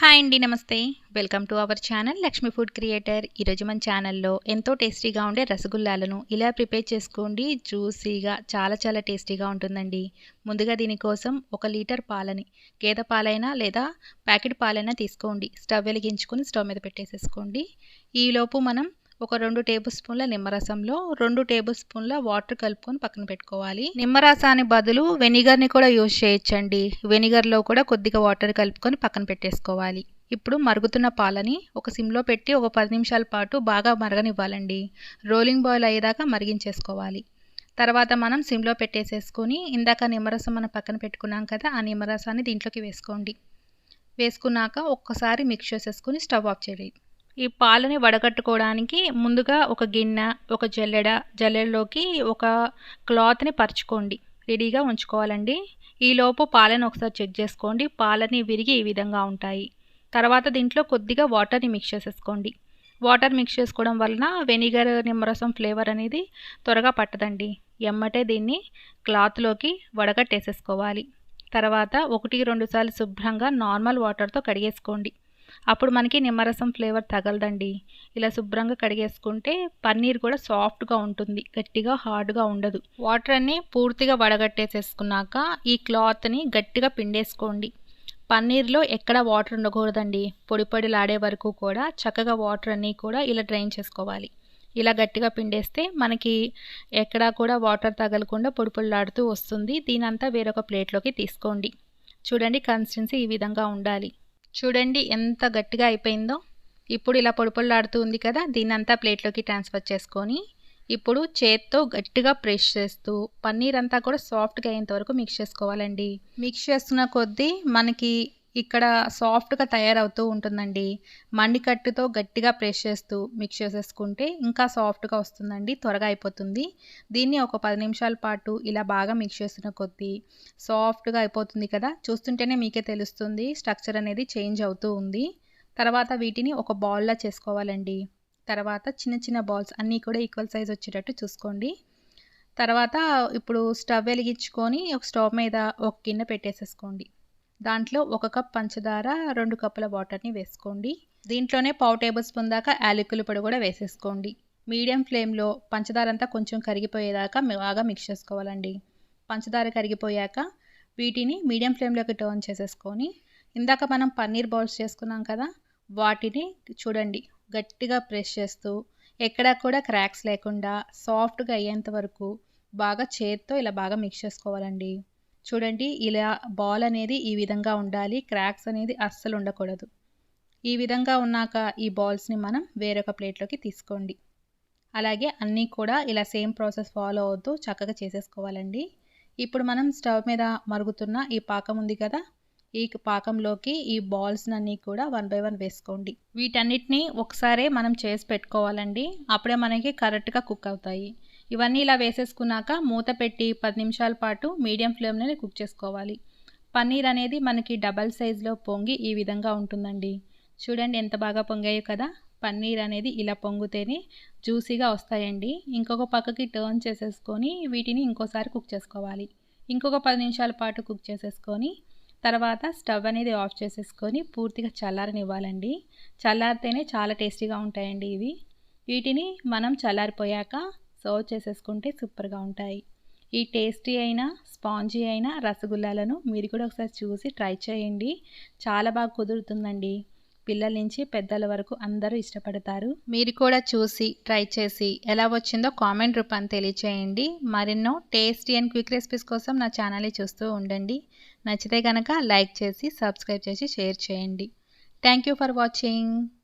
Hi అండి నమస్తే. Welcome to our channel Lakshmi food creator. ఈరోజు మన ఛానల్లో ఎంతో టేస్టీగా ఉండే రసగుల్లాలను ఇలా ప్రిపేర్ చేసుకోండి. జ్యూసీగా చాలా చాలా టేస్టీగా ఉంటుందండి. ముందుగా దీనికోసం ఒక లీటర్ పాలని గేదె పాలైనా లేదా ప్యాకెట్ పాలైనా తీసుకోండి. స్టవ్ వెలిగించుకొని స్టవ్ మీద పెట్టేసేసుకోండి. ఈలోపు మనం ఒక రెండు టేబుల్ స్పూన్ల నిమ్మరసంలో రెండు టేబుల్ స్పూన్ల వాటర్ కలుపుకొని పక్కన పెట్టుకోవాలి. నిమ్మరసానికి బదులు వెనిగర్ని కూడా యూజ్ చేయొచ్చండి. వెనిగర్లో కూడా కొద్దిగా వాటర్ కలుపుకొని పక్కన పెట్టేసుకోవాలి. ఇప్పుడు మరుగుతున్న పాలని ఒక సిమ్లో పెట్టి ఒక పది నిమిషాల పాటు బాగా మరగనివ్వాలండి. రోలింగ్ బాయిల్ అయ్యేదాకా మరిగించేసుకోవాలి. తర్వాత మనం సిమ్లో పెట్టేసేసుకొని ఇందాక నిమ్మరసం మనం పక్కన పెట్టుకున్నాం కదా ఆ నిమ్మరసాన్ని దీంట్లోకి వేసుకోండి. వేసుకున్నాక ఒక్కసారి మిక్స్ చేసేసుకొని స్టవ్ ఆఫ్ చేయండి ఈ పాలని వడగట్టుకోవడానికి ముందుగా ఒక గిన్నె ఒక జల్లెడ జల్లెడలోకి ఒక క్లాత్ని పరుచుకోండి. రెడీగా ఉంచుకోవాలండి. ఈలోపు పాలను ఒకసారి చెక్ చేసుకోండి. పాలని విరిగి ఈ విధంగా ఉంటాయి. తర్వాత దీంట్లో కొద్దిగా వాటర్ని మిక్స్ చేసేసుకోండి. వాటర్ మిక్స్ చేసుకోవడం వలన వెనిగర్ నిమ్మరసం ఫ్లేవర్ అనేది త్వరగా పట్టదండి. ఎమ్మటే దీన్ని క్లాత్లోకి వడగట్టేసేసుకోవాలి. తర్వాత ఒకటి రెండు సార్లు శుభ్రంగా నార్మల్ వాటర్తో కడిగేసుకోండి. అప్పుడు మనకి నిమ్మరసం ఫ్లేవర్ తగలదండి. ఇలా శుభ్రంగా కడిగేసుకుంటే పన్నీర్ కూడా సాఫ్ట్గా ఉంటుంది. గట్టిగా హార్డ్గా ఉండదు. వాటర్ అన్ని పూర్తిగా వడగట్టేసేసుకున్నాక ఈ క్లాత్ని గట్టిగా పిండేసుకోండి. పన్నీర్లో ఎక్కడ వాటర్ ఉండకూడదండి. పొడి పొడిలాడే వరకు కూడా చక్కగా వాటర్ అన్నీ కూడా ఇలా డ్రైన్ చేసుకోవాలి. ఇలా గట్టిగా పిండేస్తే మనకి ఎక్కడా కూడా వాటర్ తగలకుండా పొడి పొడిలాడుతూ వస్తుంది. దీనంతా వేరొక ప్లేట్లోకి తీసుకోండి. చూడండి కన్సిస్టెన్సీ ఈ విధంగా ఉండాలి. చూడండి ఎంత గట్టిగా అయిపోయిందో. ఇప్పుడు ఇలా పొడి ఉంది కదా దీన్ని అంతా ప్లేట్లోకి ట్రాన్స్ఫర్ చేసుకొని ఇప్పుడు చేత్తో గట్టిగా ప్రెస్ చేస్తూ పన్నీర్ అంతా కూడా సాఫ్ట్గా అయ్యేంత వరకు మిక్స్ చేసుకోవాలండి. మిక్స్ చేస్తున్న కొద్దీ మనకి ఇక్కడ సాఫ్ట్గా తయారవుతూ ఉంటుందండి. మండికట్టుతో గట్టిగా ప్రెస్ చేస్తూ మిక్స్ చేసేసుకుంటే ఇంకా సాఫ్ట్గా వస్తుందండి త్వరగా అయిపోతుంది. దీన్ని ఒక పది నిమిషాల పాటు ఇలా బాగా మిక్స్ చేసిన కొద్దీ సాఫ్ట్గా అయిపోతుంది కదా. చూస్తుంటేనే మీకే తెలుస్తుంది స్ట్రక్చర్ అనేది చేంజ్ అవుతూ ఉంది. తర్వాత వీటిని ఒక బాల్లా చేసుకోవాలండి. తర్వాత చిన్న చిన్న బాల్స్ అన్నీ కూడా ఈక్వల్ సైజ్ వచ్చేటట్టు చూసుకోండి. తర్వాత ఇప్పుడు స్టవ్ వెలిగించుకొని ఒక స్టవ్ మీద ఒక గిన్నె పెట్టేసేసుకోండి. దాంట్లో ఒక కప్ పంచదార రెండు కప్పుల వాటర్ని వేసుకోండి. దీంట్లోనే పావు టేబుల్ స్పూన్ దాకా యాలకుల పొడి కూడా వేసేసుకోండి. మీడియం ఫ్లేమ్లో పంచదార అంతా కొంచెం కరిగిపోయేదాకా బాగా మిక్స్ చేసుకోవాలండి. పంచదార కరిగిపోయాక వీటిని మీడియం ఫ్లేమ్లోకి టర్న్ చేసేసుకొని ఇందాక మనం పన్నీర్ బౌల్స్ చేసుకున్నాం కదా వాటిని చూడండి గట్టిగా ప్రెస్ చేస్తూ ఎక్కడా కూడా క్రాక్స్ లేకుండా సాఫ్ట్గా అయ్యేంత వరకు బాగా చేత్తో ఇలా బాగా మిక్స్ చేసుకోవాలండి. చూడండి ఇలా బాల్ అనేది ఈ విధంగా ఉండాలి. క్రాక్స్ అనేది అస్సలు ఉండకూడదు. ఈ విధంగా ఉన్నాక ఈ బాల్స్ని మనం వేరొక ప్లేట్లోకి తీసుకోండి. అలాగే అన్నీ కూడా ఇలా సేమ్ ప్రాసెస్ ఫాలో అవుతూ చక్కగా చేసేసుకోవాలండి. ఇప్పుడు మనం స్టవ్ మీద మరుగుతున్న ఈ పాకం ఉంది కదా ఈ పాకంలోకి ఈ బాల్స్ అన్నీ కూడా వన్ బై వన్ వేసుకోండి. వీటన్నిటిని ఒకసారే మనం చేసి పెట్టుకోవాలండి. అప్పుడే మనకి కరెక్ట్గా కుక్ అవుతాయి. ఇవన్నీ ఇలా వేసేసుకున్నాక మూత పెట్టి పది నిమిషాల పాటు మీడియం ఫ్లేమ్లోనే కుక్ చేసుకోవాలి. పన్నీర్ అనేది మనకి డబల్ సైజులో పొంగి ఈ విధంగా ఉంటుందండి. చూడండి ఎంత బాగా పొంగాయో కదా. పన్నీర్ అనేది ఇలా పొంగితేనే జ్యూసీగా వస్తాయండి. ఇంకొక పక్కకి టర్న్ చేసేసుకొని వీటిని ఇంకోసారి కుక్ చేసుకోవాలి. ఇంకొక పది నిమిషాల పాటు కుక్ చేసేసుకొని తర్వాత స్టవ్ అనేది ఆఫ్ చేసేసుకొని పూర్తిగా చల్లారనివ్వాలండి. చల్లారితేనే చాలా టేస్టీగా ఉంటాయండి ఇవి. వీటిని మనం చల్లారిపోయాక సర్వ్ చేసేసుకుంటే సూపర్గా ఉంటాయి. ఈ టేస్టీ అయిన స్పాంజీ అయిన రసగుల్లాలను మీరు కూడా ఒకసారి చూసి ట్రై చేయండి. చాలా బాగా కుదురుతుందండి. పిల్లల నుంచి పెద్దల వరకు అందరూ ఇష్టపడతారు. మీరు కూడా చూసి ట్రై చేసి ఎలా వచ్చిందో కామెంట్ రూపాన్ని తెలియచేయండి. మరెన్నో టేస్టీ అండ్ క్విక్ రెసిపీస్ కోసం నా ఛానల్ని చూస్తూ ఉండండి. నచ్చితే కనుక లైక్ చేసి సబ్స్క్రైబ్ చేసి షేర్ చేయండి. Thank you for watching.